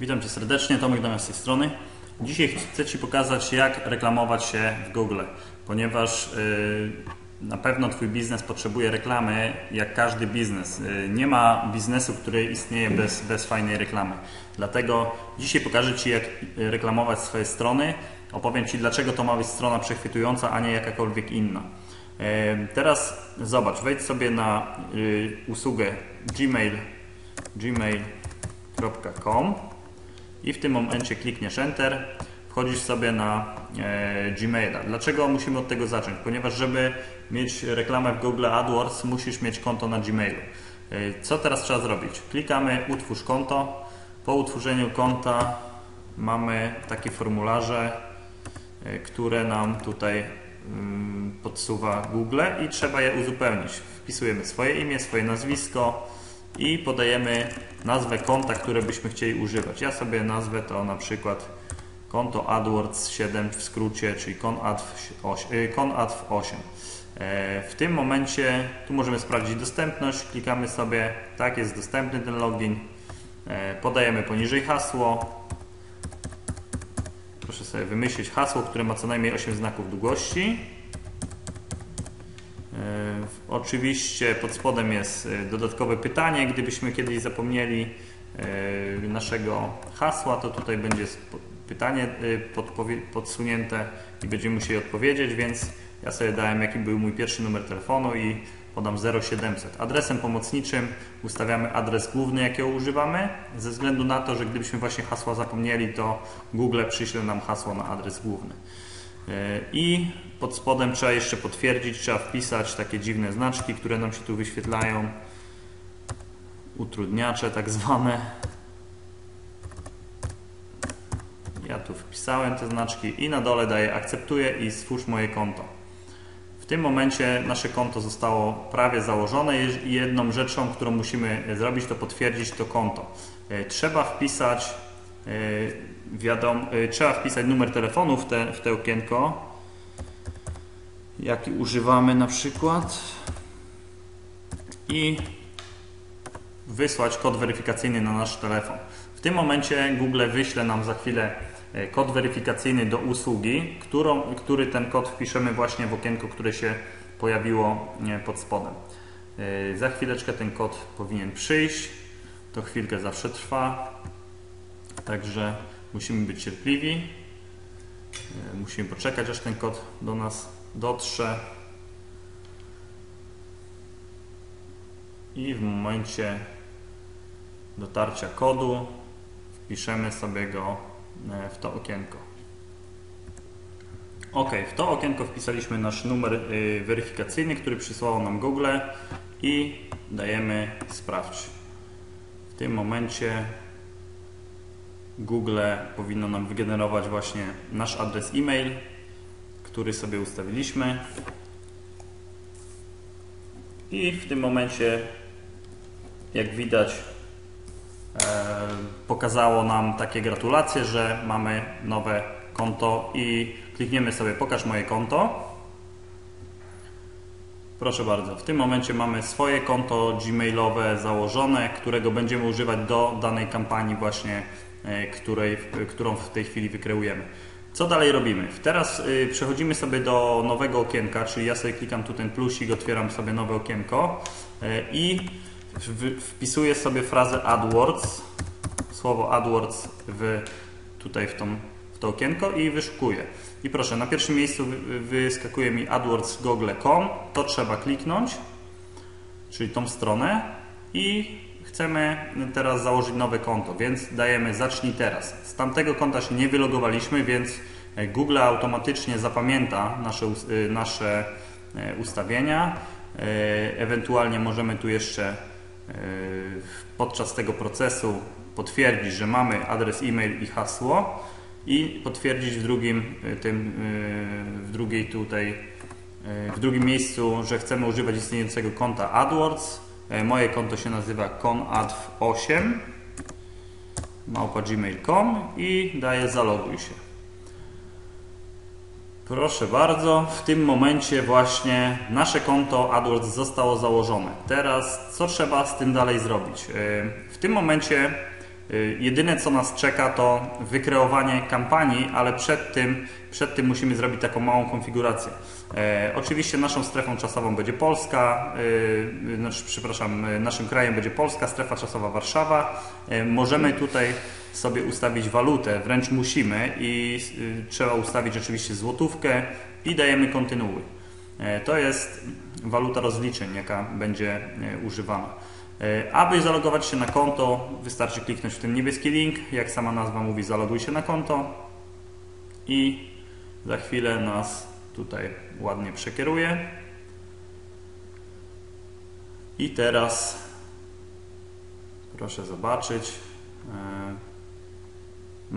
Witam Cię serdecznie, Tomek Damian z tej strony. Dzisiaj chcę Ci pokazać, jak reklamować się w Google, ponieważ yy, na pewno Twój biznes potrzebuje reklamy, jak każdy biznes. Yy, nie ma biznesu, który istnieje bez, bez fajnej reklamy. Dlatego dzisiaj pokażę Ci, jak reklamować swoje strony. Opowiem Ci, dlaczego to ma być strona przechwytująca, a nie jakakolwiek inna. Teraz zobacz, wejdź sobie na usługę Gmail, gmail.com i w tym momencie klikniesz Enter, wchodzisz sobie na e, Gmaila. Dlaczego musimy od tego zacząć? Ponieważ żeby mieć reklamę w Google AdWords musisz mieć konto na Gmailu. E, co teraz trzeba zrobić? Klikamy utwórz konto. Po utworzeniu konta mamy takie formularze, e, które nam tutaj mm, podsuwa Google i trzeba je uzupełnić. Wpisujemy swoje imię, swoje nazwisko, i podajemy nazwę konta, które byśmy chcieli używać. Ja sobie nazwę to na przykład konto AdWords 7 w skrócie, czyli ConAdv 8. E, w tym momencie tu możemy sprawdzić dostępność, klikamy sobie tak jest dostępny ten login, e, podajemy poniżej hasło, proszę sobie wymyślić hasło, które ma co najmniej 8 znaków długości Oczywiście pod spodem jest e, dodatkowe pytanie. Gdybyśmy kiedyś zapomnieli e, naszego hasła, to tutaj będzie pytanie e, podsunięte i będziemy musieli odpowiedzieć, więc ja sobie dałem jaki był mój pierwszy numer telefonu i podam 0700. Adresem pomocniczym ustawiamy adres główny, jakiego używamy, ze względu na to, że gdybyśmy właśnie hasła zapomnieli, to Google przyśle nam hasło na adres główny. I pod spodem trzeba jeszcze potwierdzić, trzeba wpisać takie dziwne znaczki, które nam się tu wyświetlają. Utrudniacze tak zwane. Ja tu wpisałem te znaczki i na dole daję akceptuję i stwórz moje konto. W tym momencie nasze konto zostało prawie założone i jedną rzeczą, którą musimy zrobić, to potwierdzić to konto. E, trzeba wpisać e, wiadomo, e, trzeba wpisać numer telefonu w te, w okienko jaki używamy na przykład i wysłać kod weryfikacyjny na nasz telefon. W tym momencie Google wyśle nam za chwilę e, kod weryfikacyjny do usługi, którą, który ten kod wpiszemy właśnie w okienko, które się pojawiło e, pod spodem. E, za chwileczkę ten kod powinien przyjść. To chwilkę zawsze trwa. Także musimy być cierpliwi. Musimy poczekać, aż ten kod do nas dotrze i w momencie dotarcia kodu wpiszemy sobie go e, w to okienko. OK, w to okienko wpisaliśmy nasz numer e, weryfikacyjny, który przysłało nam Google i dajemy sprawdź. W tym momencie Google powinno nam wygenerować właśnie nasz adres e-mail który sobie ustawiliśmy. I w tym momencie, jak widać, e, pokazało nam takie gratulacje, że mamy nowe konto i klikniemy sobie pokaż moje konto. Proszę bardzo, w tym momencie mamy swoje konto gmailowe założone, którego będziemy używać do danej kampanii właśnie, e, której, którą w tej chwili wykreujemy. Co dalej robimy? Teraz y, przechodzimy sobie do nowego okienka, czyli ja sobie klikam tu ten plusik, otwieram sobie nowe okienko y, i wpisuję sobie frazę AdWords, słowo AdWords w, tutaj w, tą, w to okienko i wyszukuję. I proszę, na pierwszym miejscu wyskakuje mi adwords.google.com, to trzeba kliknąć, czyli tą stronę i Chcemy teraz założyć nowe konto, więc dajemy zacznij teraz. Z tamtego konta się nie wylogowaliśmy, więc e, Google automatycznie zapamięta nasze, e, nasze e, ustawienia. Ewentualnie możemy tu jeszcze podczas tego procesu potwierdzić, że mamy adres e-mail i hasło i potwierdzić w drugim, tym, w drugiej tutaj w drugim miejscu, że chcemy używać istniejącego konta AdWords moje konto się nazywa conadv8 małpa.gmail.com i daję zaloguj się. Proszę bardzo, w tym momencie właśnie nasze konto AdWords zostało założone. Teraz co trzeba z tym dalej zrobić? E, w tym momencie Jedyne co nas czeka to wykreowanie kampanii, ale przed tym, przed tym musimy zrobić taką małą konfigurację. E, oczywiście naszą strefą czasową będzie Polska, e, znaczy, przepraszam, e, naszym krajem będzie Polska, strefa czasowa Warszawa. E, możemy tutaj sobie ustawić walutę, wręcz musimy i y, trzeba ustawić oczywiście złotówkę i dajemy kontynuuj. E, To jest waluta rozliczeń, jaka będzie e, używana. E, Aby zalogować się na konto, wystarczy kliknąć w ten niebieski link. Jak sama nazwa mówi, zaloguj się na konto i za chwilę nas tutaj ładnie przekieruje. I teraz proszę zobaczyć.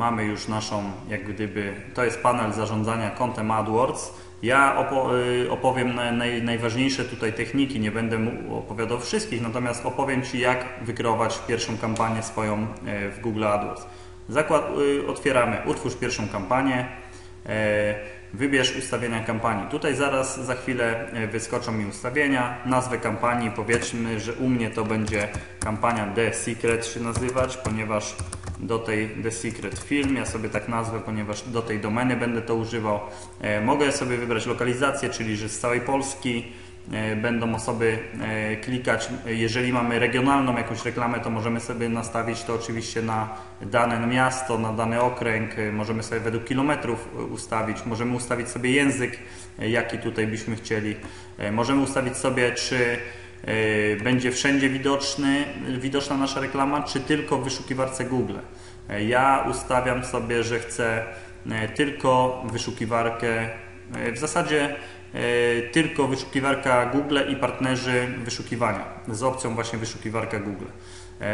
Mamy już naszą, jak gdyby, to jest panel zarządzania kontem AdWords. Ja y, opowiem na, naj, najważniejsze tutaj techniki, nie będę opowiadał wszystkich, natomiast opowiem Ci, jak wykreować pierwszą kampanię swoją e, w Google AdWords. Zakład, y, otwieramy, utwórz pierwszą kampanię, e, wybierz ustawienia kampanii. Tutaj zaraz, za chwilę e, wyskoczą mi ustawienia, nazwę kampanii, powiedzmy, że u mnie to będzie kampania The Secret się nazywać, ponieważ do tej The Secret Film. Ja sobie tak nazwę, ponieważ do tej domeny będę to używał. E, mogę sobie wybrać lokalizację, czyli że z całej Polski będą osoby e, klikać. Jeżeli mamy regionalną jakąś reklamę, to możemy sobie nastawić to oczywiście na dane miasto, na dany okręg. E, Możemy sobie według kilometrów e, ustawić. Możemy ustawić sobie język, e, jaki tutaj byśmy chcieli. E, Możemy ustawić sobie, czy e, będzie wszędzie widoczny, widoczna nasza reklama, czy tylko w wyszukiwarce Google. E, Ja ustawiam sobie, że chcę e, tylko wyszukiwarkę, e, w zasadzie e, tylko wyszukiwarka Google i partnerzy wyszukiwania z opcją właśnie wyszukiwarka Google. E,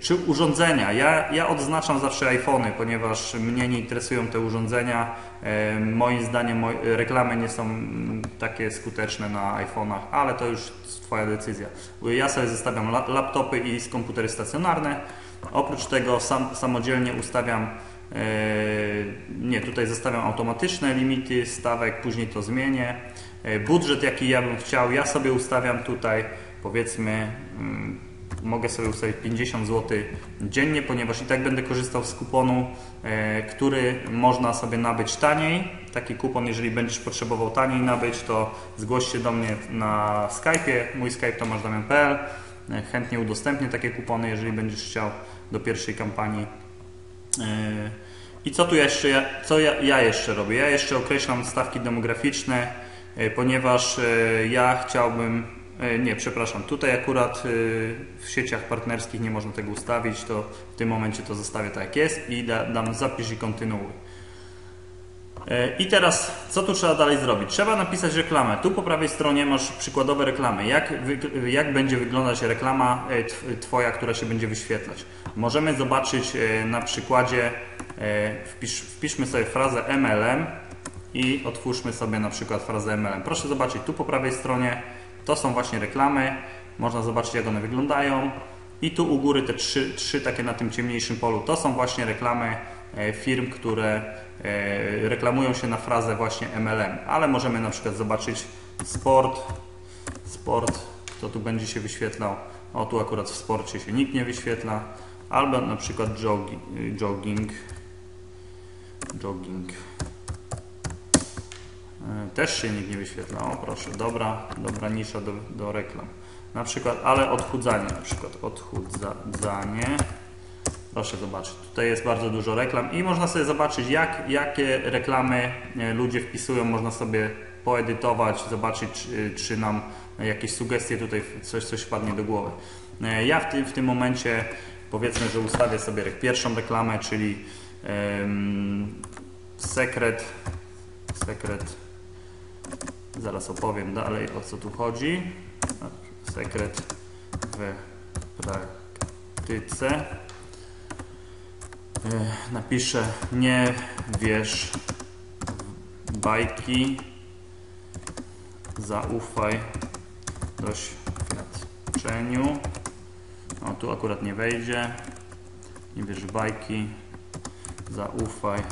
Czy urządzenia? Ja, ja odznaczam zawsze iPhony, ponieważ mnie nie interesują te urządzenia. E, Moim zdaniem reklamy nie są takie skuteczne na iPhone'ach, ale to już Twoja decyzja. Ja sobie zostawiam la- laptopy i komputery stacjonarne. Oprócz tego sam, samodzielnie ustawiam e, nie, tutaj zostawiam automatyczne limity stawek, później to zmienię. E, Budżet jaki ja bym chciał, ja sobie ustawiam tutaj powiedzmy mm, mogę sobie ustawić 50 zł dziennie, ponieważ i tak będę korzystał z kuponu, e, który można sobie nabyć taniej. Taki kupon, jeżeli będziesz potrzebował taniej nabyć, to zgłoś się do mnie na Skype'ie. Mój Skype to masz.pl. E, Chętnie udostępnię takie kupony, jeżeli będziesz chciał do pierwszej kampanii. E, I co tu jeszcze, co ja, ja jeszcze robię? Ja jeszcze określam stawki demograficzne, e, ponieważ e, ja chciałbym, nie, przepraszam, tutaj akurat w sieciach partnerskich nie można tego ustawić, to w tym momencie to zostawię tak jak jest i da, dam zapisz i kontynuuj. E, I teraz, co tu trzeba dalej zrobić? Trzeba napisać reklamę. Tu po prawej stronie masz przykładowe reklamy. Jak, jak będzie wyglądać reklama e, tw- Twoja, która się będzie wyświetlać? Możemy zobaczyć e, na przykładzie, wpisz, wpiszmy sobie frazę MLM i otwórzmy sobie na przykład frazę MLM. Proszę zobaczyć, tu po prawej stronie to są właśnie reklamy. Można zobaczyć, jak one wyglądają. I tu u góry te trzy, trzy takie na tym ciemniejszym polu, to są właśnie reklamy firm, które reklamują się na frazę właśnie MLM. Ale możemy na przykład zobaczyć sport, sport, to tu będzie się wyświetlał. O, tu akurat w sporcie się nikt nie wyświetla. Albo na przykład jogi, jogging, jogging. E, Też się nikt nie wyświetla. O proszę, dobra, dobra nisza do, do reklam. Na przykład, ale odchudzanie, na przykład odchudzanie. Proszę zobaczyć, tutaj jest bardzo dużo reklam i można sobie zobaczyć, jak, jakie reklamy e, ludzie wpisują. Można sobie poedytować, zobaczyć, czy, czy nam jakieś sugestie tutaj, coś, coś wpadnie do głowy. E, Ja w, tym w tym momencie powiedzmy, że ustawię sobie pierwszą reklamę, czyli em, sekret, sekret Zaraz opowiem dalej o co tu chodzi. Sekret w praktyce. E, Napiszę nie wiesz bajki. Zaufaj doświadczeniu. O, tu akurat nie wejdzie. Nie wiesz w bajki. Zaufaj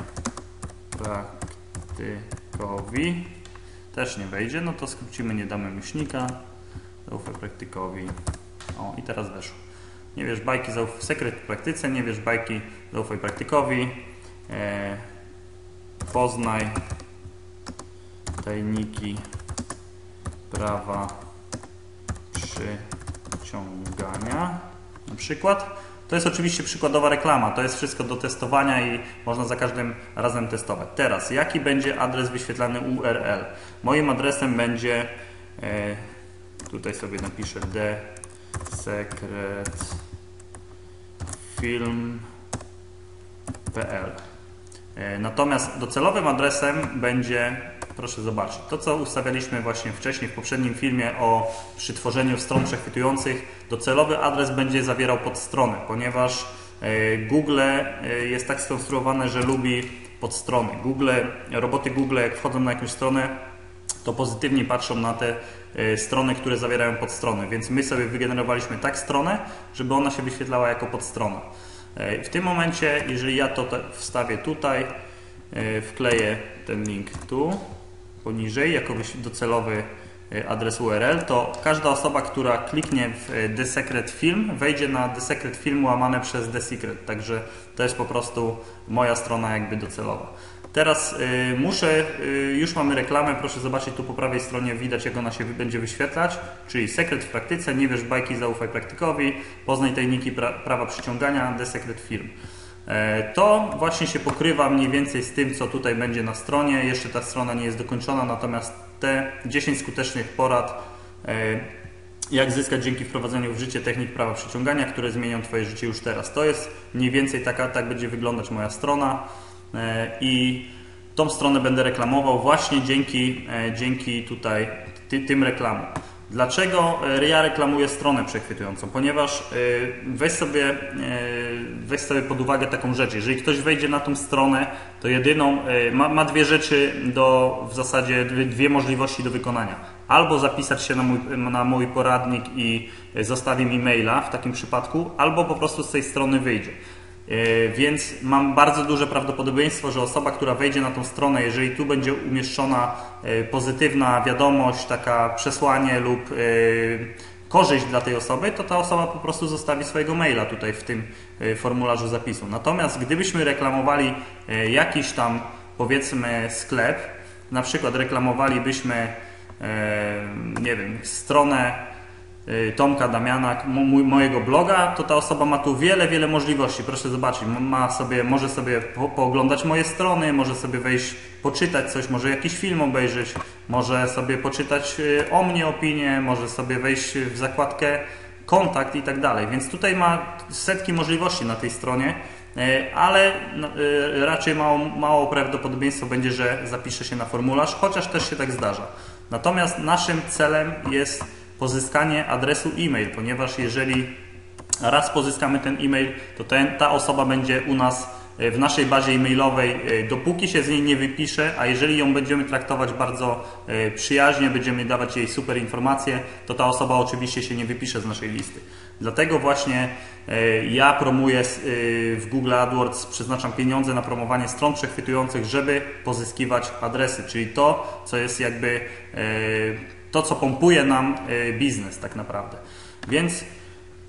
praktykowi też nie wejdzie, no to skrócimy, nie damy myślnika, zaufaj praktykowi. O, i teraz weszło. Nie wiesz bajki, zaufaj sekret w praktyce, nie wiesz bajki, zaufaj praktykowi. E, poznaj tajniki prawa przyciągania. Na przykład. To jest oczywiście przykładowa reklama. To jest wszystko do testowania i można za każdym razem testować. Teraz, jaki będzie adres wyświetlany URL? Moim adresem będzie, e, tutaj sobie napiszę d secret film.pl e, Natomiast docelowym adresem będzie, proszę zobaczyć, to co ustawialiśmy właśnie wcześniej w poprzednim filmie o przy tworzeniu stron przechwytujących, docelowy adres będzie zawierał podstronę, ponieważ e, Google e, jest tak skonstruowane, że lubi podstrony. Google, roboty Google jak wchodzą na jakąś stronę, to pozytywnie patrzą na te strony, które zawierają podstrony, więc my sobie wygenerowaliśmy tak stronę, żeby ona się wyświetlała jako podstrona. W tym momencie, jeżeli ja to wstawię tutaj, wkleję ten link tu, poniżej, jako docelowy adres URL, to każda osoba, która kliknie w The Secret Film, wejdzie na The Secret Film łamane przez The Secret, także to jest po prostu moja strona jakby docelowa. Teraz y, muszę, y, już mamy reklamę, proszę zobaczyć tu po prawej stronie widać jak ona się będzie wyświetlać, czyli sekret w praktyce, nie wiesz bajki, zaufaj praktykowi, poznaj tajniki pra, prawa przyciągania, The Secret Film. E, to właśnie się pokrywa mniej więcej z tym, co tutaj będzie na stronie. Jeszcze ta strona nie jest dokończona, natomiast te 10 skutecznych porad, e, jak zyskać dzięki wprowadzeniu w życie technik prawa przyciągania, które zmienią Twoje życie już teraz. To jest mniej więcej taka, tak będzie wyglądać moja strona. E, i tą stronę będę reklamował właśnie dzięki, e, dzięki tutaj ty, tym reklamom. Dlaczego e, ja reklamuję stronę przechwytującą? Ponieważ weź sobie, weź sobie pod uwagę taką rzecz. Jeżeli ktoś wejdzie na tą stronę, to jedyną ma, ma dwie rzeczy do w zasadzie dwie, dwie możliwości do wykonania. Albo zapisać się na mój, na mój poradnik i zostawi mi maila w takim przypadku, albo po prostu z tej strony wyjdzie. E, więc mam bardzo duże prawdopodobieństwo, że osoba, która wejdzie na tą stronę, jeżeli tu będzie umieszczona e, pozytywna wiadomość, taka przesłanie lub e, korzyść dla tej osoby, to ta osoba po prostu zostawi swojego maila tutaj w tym formularzu zapisu. Natomiast gdybyśmy reklamowali jakiś tam powiedzmy sklep, na przykład reklamowalibyśmy nie wiem, stronę Tomka Damiana, mojego bloga, to ta osoba ma tu wiele, wiele możliwości. Proszę zobaczyć, ma sobie, może sobie po, pooglądać moje strony, może sobie wejść, poczytać coś, może jakiś film obejrzeć, może sobie poczytać y, o mnie opinię, może sobie wejść w zakładkę kontakt i tak dalej. Więc tutaj ma setki możliwości na tej stronie, y, ale no, raczej mało, mało prawdopodobieństwo będzie, że zapisze się na formularz, chociaż też się tak zdarza. Natomiast naszym celem jest pozyskanie adresu e-mail, ponieważ jeżeli raz pozyskamy ten e-mail, to ten, ta osoba będzie u nas e, w naszej bazie e-mailowej, e, dopóki się z niej nie wypisze, a jeżeli ją będziemy traktować bardzo e, przyjaźnie, będziemy dawać jej super informacje, to ta osoba oczywiście się nie wypisze z naszej listy. Dlatego właśnie ja promuję w Google AdWords, przeznaczam pieniądze na promowanie stron przechwytujących, żeby pozyskiwać adresy, czyli to, co jest jakby to, co pompuje nam e, biznes tak naprawdę. Więc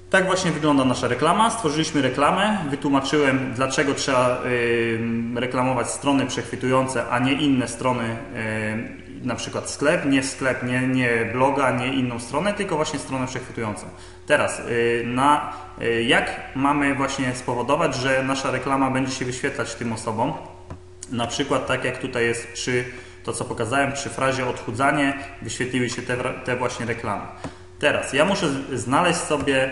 tak właśnie wygląda nasza reklama. Stworzyliśmy reklamę, wytłumaczyłem, dlaczego trzeba e, reklamować strony przechwytujące, a nie inne strony, e, na przykład sklep, nie sklep, nie, nie bloga, nie inną stronę, tylko właśnie stronę przechwytującą. Teraz, na, jak mamy właśnie spowodować, że nasza reklama będzie się wyświetlać tym osobom? Na przykład tak jak tutaj jest przy to co pokazałem przy frazie odchudzanie, wyświetliły się te, te właśnie reklamy. Teraz ja muszę znaleźć sobie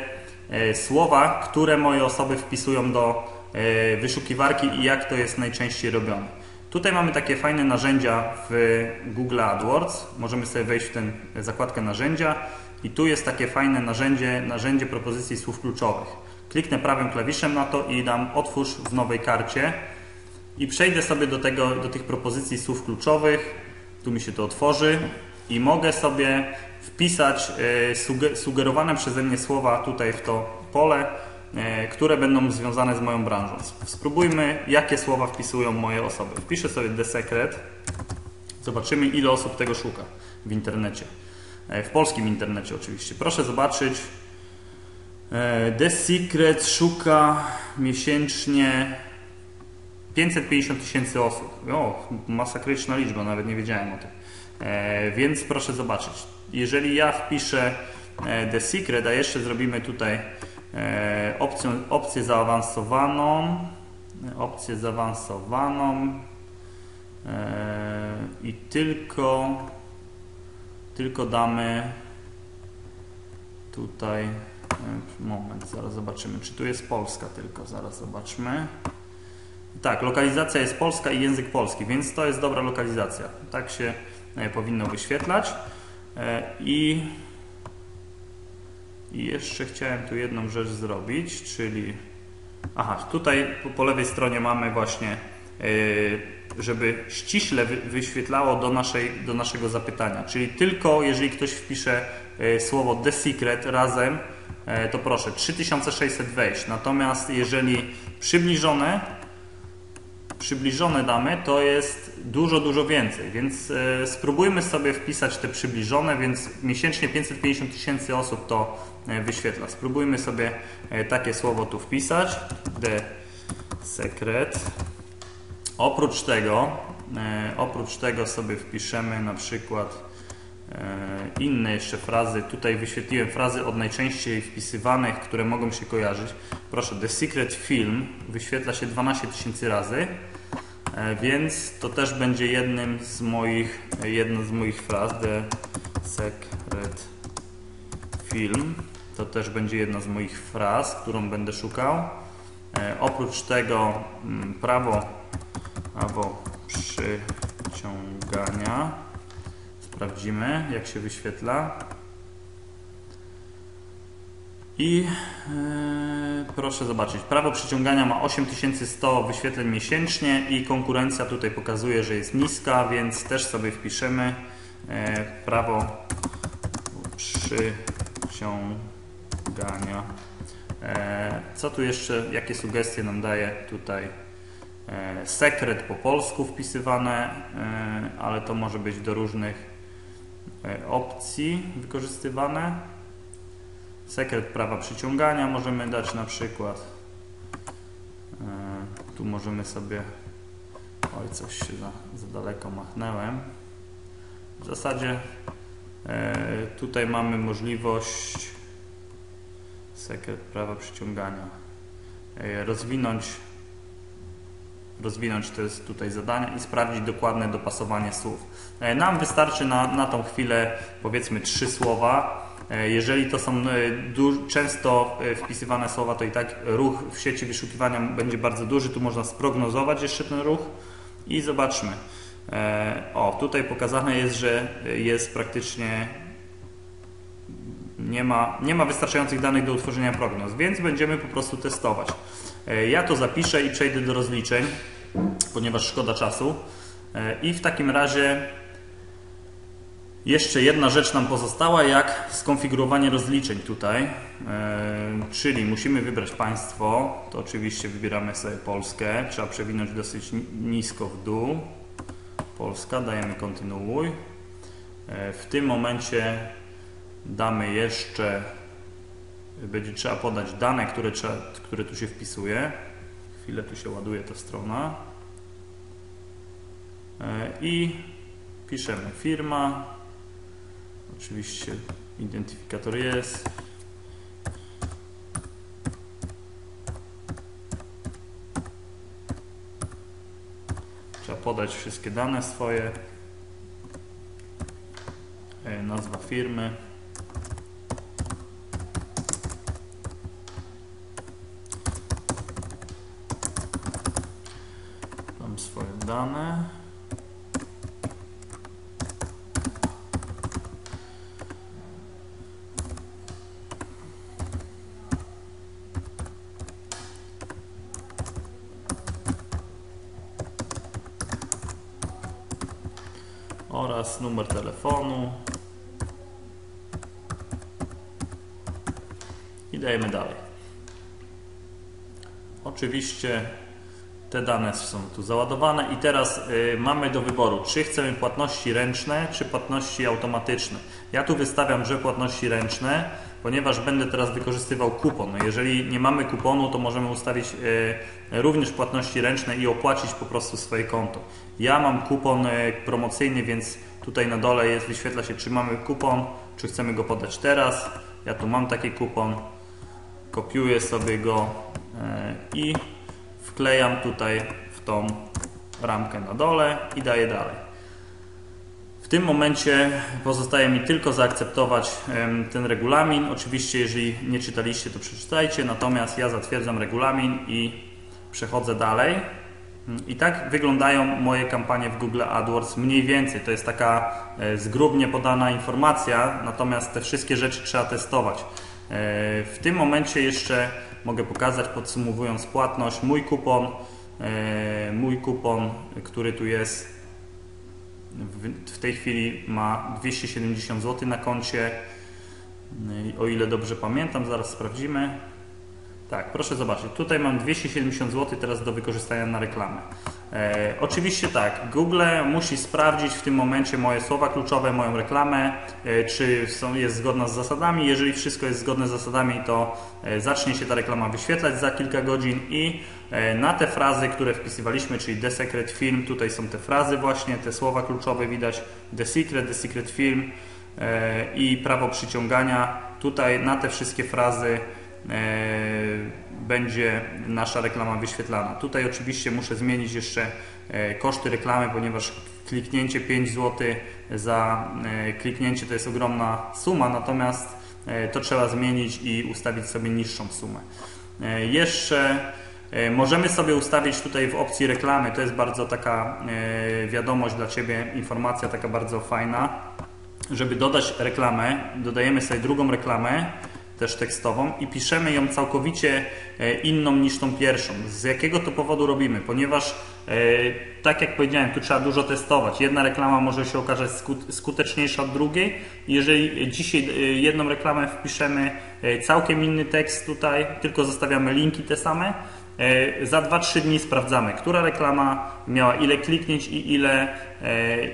e, słowa, które moje osoby wpisują do e, wyszukiwarki i jak to jest najczęściej robione. Tutaj mamy takie fajne narzędzia w Google AdWords. Możemy sobie wejść w tę zakładkę narzędzia i tu jest takie fajne narzędzie, narzędzie propozycji słów kluczowych. Kliknę prawym klawiszem na to i dam otwórz w nowej karcie i przejdę sobie do, tego, do tych propozycji słów kluczowych. Tu mi się to otworzy i mogę sobie wpisać e, sugerowane przeze mnie słowa tutaj w to pole, e, które będą związane z moją branżą. Spróbujmy, jakie słowa wpisują moje osoby. Wpiszę sobie The Secret. Zobaczymy, ile osób tego szuka w internecie. E, w polskim internecie oczywiście. Proszę zobaczyć, The Secret szuka miesięcznie 550 tysięcy osób. O, masakryczna liczba, nawet nie wiedziałem o tym. E, więc proszę zobaczyć. Jeżeli ja wpiszę e, The Secret, a jeszcze zrobimy tutaj e, opcję, opcję zaawansowaną, opcję zaawansowaną e, i tylko tylko damy tutaj e, moment, zaraz zobaczymy, czy tu jest Polska tylko, zaraz zobaczmy. Tak, lokalizacja jest polska i język polski, więc to jest dobra lokalizacja. Tak się e, powinno wyświetlać. E, I, jeszcze chciałem tu jedną rzecz zrobić, czyli aha, tutaj po, lewej stronie mamy właśnie żeby ściśle wyświetlało do, naszej, do naszego zapytania. Czyli tylko jeżeli ktoś wpisze słowo The Secret razem, to proszę, 3600 wejść. Natomiast jeżeli przybliżone, przybliżone damy, to jest dużo, dużo więcej. Więc spróbujmy sobie wpisać te przybliżone, więc miesięcznie 550 tysięcy osób to wyświetla. Spróbujmy sobie takie słowo tu wpisać. The Secret. Oprócz tego, e, oprócz tego sobie wpiszemy na przykład e, inne jeszcze frazy. Tutaj wyświetliłem frazy od najczęściej wpisywanych, które mogą się kojarzyć. Proszę, The Secret Film wyświetla się 12 tysięcy razy, e, więc to też będzie jednym z moich, jedna z moich fraz. The Secret Film. To też będzie jedna z moich fraz, którą będę szukał. Oprócz tego mm, prawo albo przyciągania. Sprawdzimy, jak się wyświetla. I yy, proszę zobaczyć, prawo przyciągania ma 8100 wyświetleń miesięcznie i konkurencja tutaj pokazuje, że jest niska, więc też sobie wpiszemy yy, prawo przyciągania. Yy, co tu jeszcze, jakie sugestie nam daje tutaj E, sekret po polsku wpisywane, e, ale to może być do różnych e, opcji wykorzystywane. Sekret prawa przyciągania możemy dać na przykład. Tu możemy sobie. Oj, coś się za, za daleko machnęłem. W zasadzie tutaj mamy możliwość sekret prawa przyciągania rozwinąć rozwinąć te tutaj zadania i sprawdzić dokładne dopasowanie słów. E, nam wystarczy na, na tą chwilę powiedzmy trzy słowa. E, jeżeli to są e, często wpisywane słowa, to i tak ruch w sieci wyszukiwania będzie bardzo duży. Tu można sprognozować jeszcze ten ruch i zobaczmy. O, tutaj pokazane jest, że jest praktycznie nie ma, nie ma wystarczających danych do utworzenia prognoz, więc będziemy po prostu testować. E, ja to zapiszę i przejdę do rozliczeń, ponieważ szkoda czasu. E, I w takim razie jeszcze jedna rzecz nam pozostała, jak skonfigurowanie rozliczeń tutaj. E, czyli musimy wybrać państwo, to oczywiście wybieramy sobie Polskę, trzeba przewinąć dosyć nisko w dół. Polska, dajemy kontynuuj. W tym momencie damy jeszcze będzie trzeba podać dane, które, trzeba, które tu się wpisuje. Chwilę tu się ładuje ta strona. E, I piszemy firma. Oczywiście identyfikator jest. Trzeba podać wszystkie dane swoje. E, nazwa firmy. dane. Oraz numer telefonu i dajemy dalej. Oczywiście Te dane są tu załadowane i teraz y, mamy do wyboru, czy chcemy płatności ręczne, czy płatności automatyczne. Ja tu wystawiam, że płatności ręczne, ponieważ będę teraz wykorzystywał kupon. No jeżeli nie mamy kuponu, to możemy ustawić y, również płatności ręczne i opłacić po prostu swoje konto. Ja mam kupon y, promocyjny, więc tutaj na dole jest, wyświetla się, czy mamy kupon, czy chcemy go podać teraz. Ja tu mam taki kupon, kopiuję sobie go y, i wklejam tutaj w tą ramkę na dole i daję dalej. Tym momencie pozostaje mi tylko zaakceptować ten regulamin. Oczywiście, jeżeli nie czytaliście, to przeczytajcie, natomiast ja zatwierdzam regulamin i przechodzę dalej. I tak wyglądają moje kampanie w Google AdWords mniej więcej. To jest taka e, zgrubnie podana informacja, natomiast te wszystkie rzeczy trzeba testować. E, w tym momencie jeszcze mogę pokazać, podsumowując płatność, mój kupon, e, mój kupon, który tu jest w tej chwili ma 270 zł na koncie. O ile dobrze pamiętam, zaraz sprawdzimy. Tak, proszę zobaczyć. Tutaj mam 270 zł teraz do wykorzystania na reklamę. E, oczywiście tak, Google musi sprawdzić w tym momencie moje słowa kluczowe, moją reklamę, e, czy są, jest zgodna z zasadami. Jeżeli wszystko jest zgodne z zasadami, to e, zacznie się ta reklama wyświetlać za kilka godzin i e, na te frazy, które wpisywaliśmy, czyli The Secret Film, tutaj są te frazy właśnie, te słowa kluczowe widać, The Secret, The Secret Film e, i prawo przyciągania. Tutaj na te wszystkie frazy będzie nasza reklama wyświetlana. Tutaj oczywiście muszę zmienić jeszcze e, koszty reklamy, ponieważ kliknięcie 5 zł za e, kliknięcie to jest ogromna suma, natomiast to trzeba zmienić i ustawić sobie niższą sumę. Jeszcze możemy sobie ustawić tutaj w opcji reklamy, to jest bardzo taka wiadomość dla Ciebie, informacja taka bardzo fajna, żeby dodać reklamę, dodajemy sobie drugą reklamę, też tekstową i piszemy ją całkowicie e, inną niż tą pierwszą. Z jakiego to powodu robimy? Ponieważ, e, tak jak powiedziałem, tu trzeba dużo testować. Jedna reklama może się okazać skuteczniejsza od drugiej. Jeżeli dzisiaj e, jedną reklamę wpiszemy całkiem inny tekst tutaj, tylko zostawiamy linki te same, za 2-3 dni sprawdzamy, która reklama miała ile kliknięć i ile,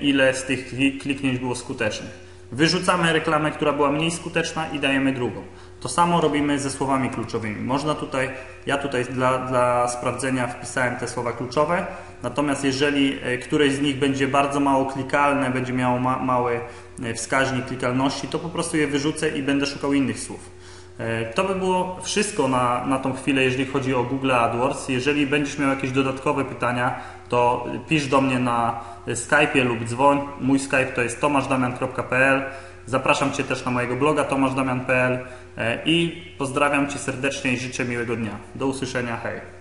ile z tych kliknięć było skutecznych. Wyrzucamy reklamę, która była mniej skuteczna i dajemy drugą. To samo robimy ze słowami kluczowymi. Można tutaj, ja tutaj dla, dla sprawdzenia wpisałem te słowa kluczowe, natomiast jeżeli e, któreś z nich będzie bardzo mało klikalne, będzie miało ma, mały e, wskaźnik klikalności, to po prostu je wyrzucę i będę szukał innych słów. E, to by było wszystko na, na tą chwilę, jeżeli chodzi o Google AdWords. Jeżeli będziesz miał jakieś dodatkowe pytania, to pisz do mnie na Skype'ie lub dzwoń. Mój Skype to jest tomaszdamian.pl. Zapraszam Cię też na mojego bloga tomaszdamian.pl e, i pozdrawiam Cię serdecznie i życzę miłego dnia. Do usłyszenia, hej!